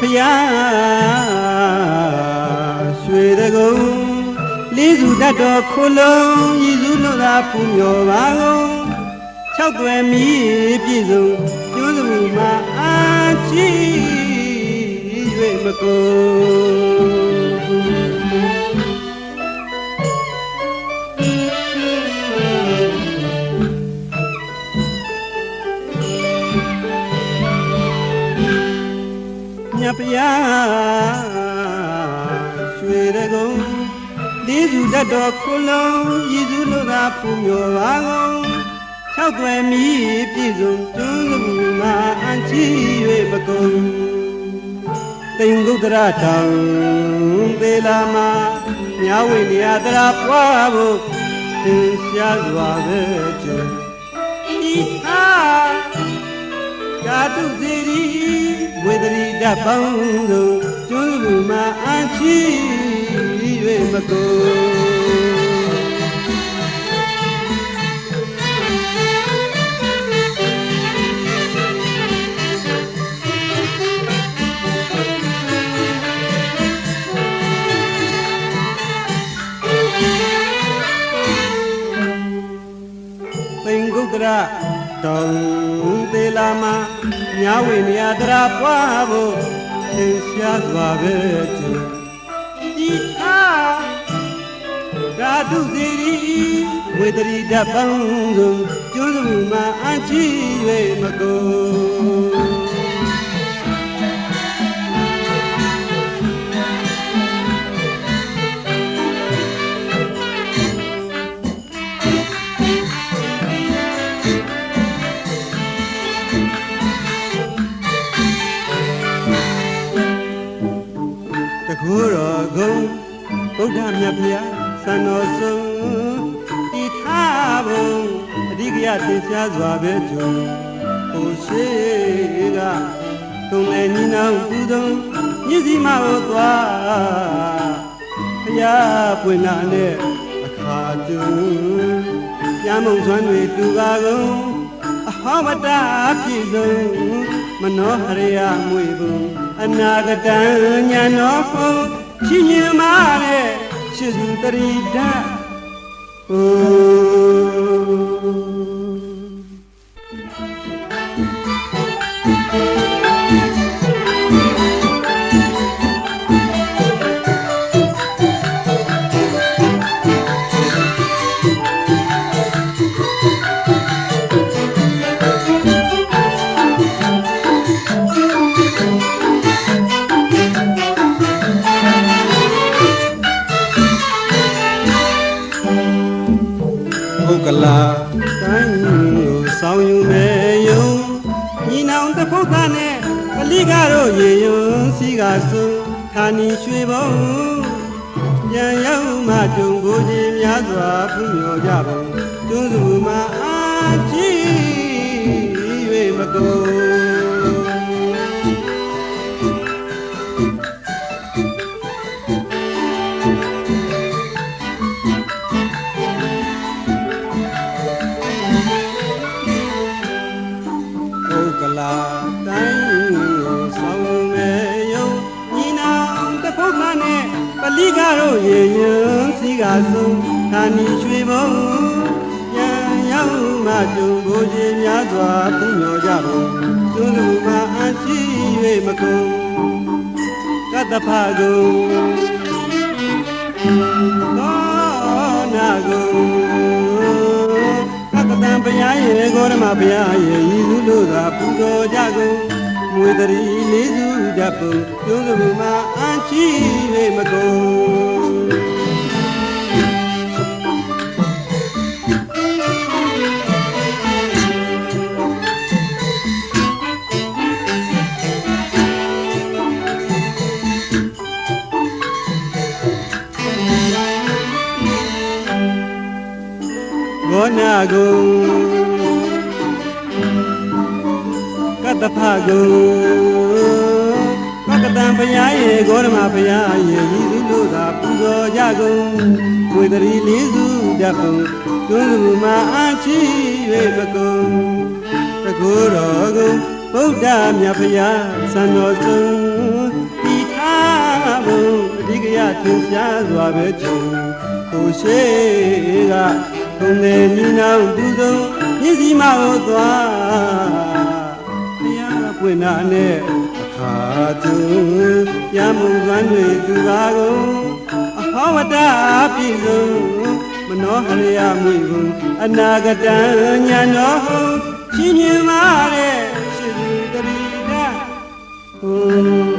ဖျားရွှေတကုံလေးစုတတ်တော်ခုလုံးရည်စုလို့သာဖူးမြော်ပါကုန်၆သွဲမီပြည့်စုံကျွန်းစုမှာအာချီ၍မကုန် မြတ်ဗျာရွှေရကုံလေးစုတတ်တော်ခုလုံးရည်စုလို့သာဖူးမြော်ပါကုန်၆သွဲမီပြည့်စုံကျွန်းစုမှာအန်ချီ၍မကုန်တိမ်ကုတ်တရထောင်သေးလာမှာမြဝိနေယတရာပွားဖို့သင်ရှားစွာပဲကျုံဤဟာဓာတုစီရီဝေဒရီ ဓာတ်ပေါင်းစုံကျွန်းစုမှာအန်ချီ၍မကုန်သိင်္ဂုတ္တရတောင် သေးလာမှာညာဝိနည်းတရာပွားဖို့သင်ရှားစွာပဲကျင်ဒီအားဓာတုစီရီဝေဒရီဓာတ်ပေါင်းစုံကျွန်းစုမှာအချီ၍မကုန် တကူတော်ကုံဗုဒ္ဓမြတ်ဗျာစံတော်ဆုံးဤထားဘုံအဓိကရသင်ရှားစွာပဲကြုံဟိုရှိကတုံလည်းညီနောင်ပူဇုံမြစ်စီမကိုသွားဘုရားပွင့်လာနဲ့အခါကျုံညမုံဆွမ်းတွေတူပါကုန်အဟောမတာပြည့်စုံ မနောဟရိယမွေပုံအနာဂတံညာနောဖုံချင်းညင်မာတဲ့ရှိစုတရိဒတ်ဟို လားတိုင်းကိုဆောင်းယူမယ်ယုံညီနောင်တစ်ဖုတ်သားနဲ့ကလိကတော့ရေယုံစီကဆုံခါနီရွှေဘုံပြန်ရောက်မှကြုံကိုကြီးများစွာဖူးမြော်ကြပုံကျွန်းစုမှာအာချီ၍မကုန် ပလိကတော့ရေရင်စီကဆုံးခါနီရွှေဘုံရန်ရောက်မှကြုံကိုကြီးများစွာဖူးမြော်ကြပုံကျွန်းလူမှာအန်ချီ၍မကုန်ကတ္တဖကုံသောနာကုံကတ္တံဘုရားရေကိုရမဘုရားရေဤသူတို့သာပူတော်ကြကုန်မွေတရီလေးစုဓာတ်ပုံကျိုးစုမှာ အန်ချီ၍မကုန်ဘောနာကုံကတ္တဖကုံ ကကတံဘုရားရေဂေါရမဘုရားရေဤသူတို့သာပူဇော်ကြကုန်ဝေတရီလေးစုဓာတ်ပုံကျွန်းစုမှာအချီ၍မကုန်တကူတော်ကုံဗုဒ္ဓမြတ်ဘုရားစံတော်ဆုံးဘုံအဓိကရထင်ရှားစွာပဲကြုံကိုရှိကထုံနေညီနောင်သူဆုံးမြစ်စီမကိုသွားတရားပွင့်နာနဲ့ အခါသူရမှုကန်းတွေသူပါကုန်အဟောဝတ္တပြည့်စုံမနောဟရိယမိဘုံအနာဂတံညာတော်ရှင်မြင်ပါတဲ့ရှင်သူတရိတာဟို